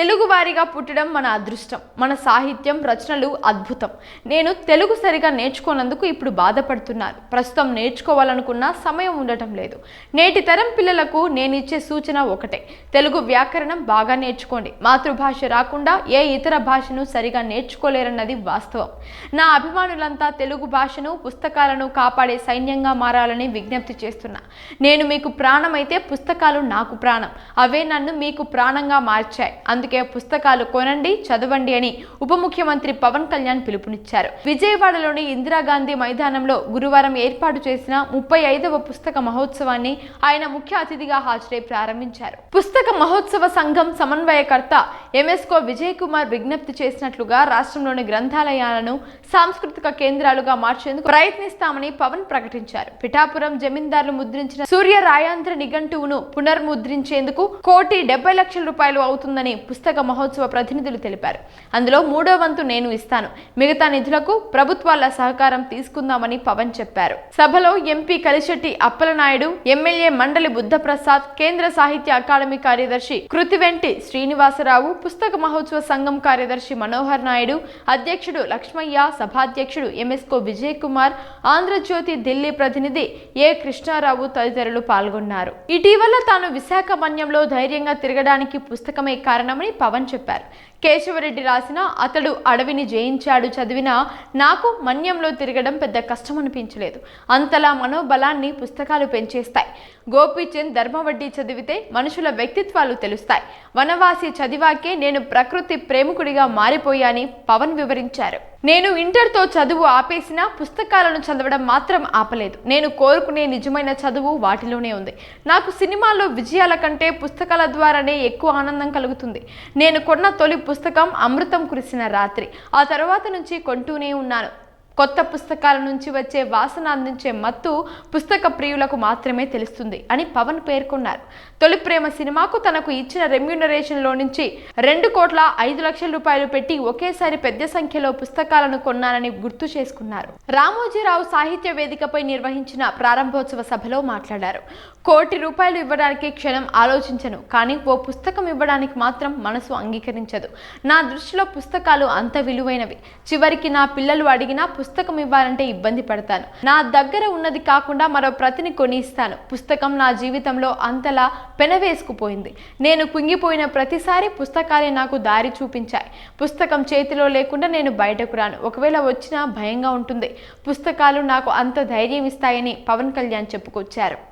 తెలుగువారిగా పుట్టడం మన అదృష్టం మన సాహిత్యం రచనలు అద్భుతం. నేను తెలుగు సరిగా నేర్చుకోనందుకు ఇప్పుడు బాధపడుతున్నాను ప్రస్తుతం నేర్చుకోవాలనుకున్న సమయం ఉండటం లేదు. నేటి తరం పిల్లలకు నేను ఇచ్చే సూచన ఒకటే. తెలుగు వ్యాకరణం బాగా నేర్చుకోండి. మాతృభాష రాకుండా ఏ ఇతర భాషను సరిగా నేర్చుకోలేరన్నది వాస్తవం. నా అభిమానులంతా తెలుగు భాషను పుస్తకాలను కాపాడే సైన్యంగా మారాలని విజ్ఞప్తి చేస్తున్నా. నేను మీకు ప్రాణమైతే పుస్తకాలు నాకు ప్రాణం. అవే నన్ను మీకు ప్రాణంగా మార్చాయి. అందుకే పుస్తకాలు కొనండి చదవండి అని ఉప ముఖ్యమంత్రి పవన్ కళ్యాణ్ పిలుపునిచ్చారు. విజయవాడలోని ఇందిరాగాంధీ మైదానంలో గురువారం ఏర్పాటు చేసిన ముప్పై ఐదవ పుస్తక మహోత్సవాన్ని ఆయన ముఖ్య అతిథిగా హాజరై ప్రారంభించారు. పుస్తక మహోత్సవ సంఘం సమన్వయకర్త ఎంఎస్కో విజయ్ కుమార్ విజ్ఞప్తి చేసినట్లుగా రాష్ట్రంలోని గ్రంథాలయాలను సాంస్కృతిక కేంద్రాలుగా మార్చేందుకు ప్రయత్నిస్తామని పవన్ ప్రకటించారు. పిఠాపురం జమీందారులు ముద్రించిన సూర్య రాయాంధ్ర నిఘంటువును పునర్ముద్రించేందుకు కోటి డెబ్బై లక్షల రూపాయలు అవుతుందని పుస్తక మహోత్సవ ప్రతినిధులు తెలిపారు. అందులో మూడో వంతు నేను ఇస్తాను. మిగతా నిధులకు ప్రభుత్వాల సహకారం తీసుకుందామని పవన్ చెప్పారు. సభలో ఎంపీ కలిశెట్టి అప్పలనాయుడు ఎమ్మెల్యే మండలి బుద్ధప్రసాద్ కేంద్ర సాహిత్య అకాడమీ కార్యదర్శి కృతివెంటి శ్రీనివాసరావు పుస్తక మహోత్సవ సంఘం కార్యదర్శి మనోహర్ నాయుడు అధ్యక్షుడు లక్ష్మయ్య సభాధ్యక్షుడు ఎంఎస్కో విజయ్ కుమార్ ఆంధ్రజ్యోతి ఢిల్లీ ప్రతినిధి ఏ కృష్ణారావు తదితరులు పాల్గొన్నారు. ఇటీవల తాను విశాఖ మన్యంలో ధైర్యంగా తిరగడానికి పుస్తకమే కారణమని పవన్ చెప్పారు. కేశవరెడ్డి రాసిన అతడు అడవిని జయించాడు చదివిన నాకు మన్యంలో తిరగడం పెద్ద కష్టం అనిపించలేదు అంతలా మనోబలాన్ని పుస్తకాలు పెంచేస్తాయి. గోపీచంద్ ధర్మవడ్డీ చదివితే మనుషుల వ్యక్తిత్వాలు తెలుస్తాయి. వనవాసి చదివాకే నేను ప్రకృతి ప్రేమికుడిగా మారిపోయాని పవన్ వివరించారు. నేను ఇంటర్తో చదువు ఆపేసిన పుస్తకాలను చదవడం మాత్రం ఆపలేదు. నేను కోరుకునే నిజమైన చదువు వాటిలోనే ఉంది. నాకు సినిమాల్లో విజయాల కంటే పుస్తకాల ద్వారానే ఎక్కువ ఆనందం కలుగుతుంది. నేను కొన్న తొలి పుస్తకం అమృతం కురిసిన రాత్రి. ఆ తర్వాత నుంచి కొంటూనే ఉన్నాను. కొత్త పుస్తకాల నుంచి వచ్చే వాసన అందించే మత్తు పుస్తక ప్రియులకు మాత్రమే తెలుస్తుంది అని పవన్ పేర్కొన్నారు. తొలి ప్రేమ సినిమాకు తనకు ఇచ్చిన రెమ్యూనరేషన్లో నుంచి రెండు కోట్ల ఐదు లక్షల రూపాయలు పెట్టి ఒకేసారి పెద్ద సంఖ్యలో పుస్తకాలను కొన్నానని గుర్తు చేసుకున్నారు. రామోజీరావు సాహిత్య వేదికపై నిర్వహించిన ప్రారంభోత్సవ సభలో మాట్లాడారు. కోటి రూపాయలు ఇవ్వడానికి క్షణం ఆలోచించను కానీ ఓ పుస్తకం ఇవ్వడానికి మాత్రం మనసు అంగీకరించదు. నా దృష్టిలో పుస్తకాలు అంత విలువైనవి. చివరికి నా పిల్లలు అడిగినా పుస్తకం పుస్తకం ఇవ్వాలంటే ఇబ్బంది పడతాను. నా దగ్గర ఉన్నది కాకుండా మరో ప్రతిని కొనిస్తాను. పుస్తకం నా జీవితంలో అంతలా పెనవేసుకుపోయింది. నేను కుంగిపోయిన ప్రతిసారి పుస్తకాలే నాకు దారి చూపించాయి. పుస్తకం చేతిలో లేకుండా నేను బయటకు రాను. ఒకవేళ వచ్చినా భయంగా ఉంటుంది. పుస్తకాలు నాకు అంత ధైర్యం ఇస్తాయని పవన్ కళ్యాణ్ చెప్పుకొచ్చారు.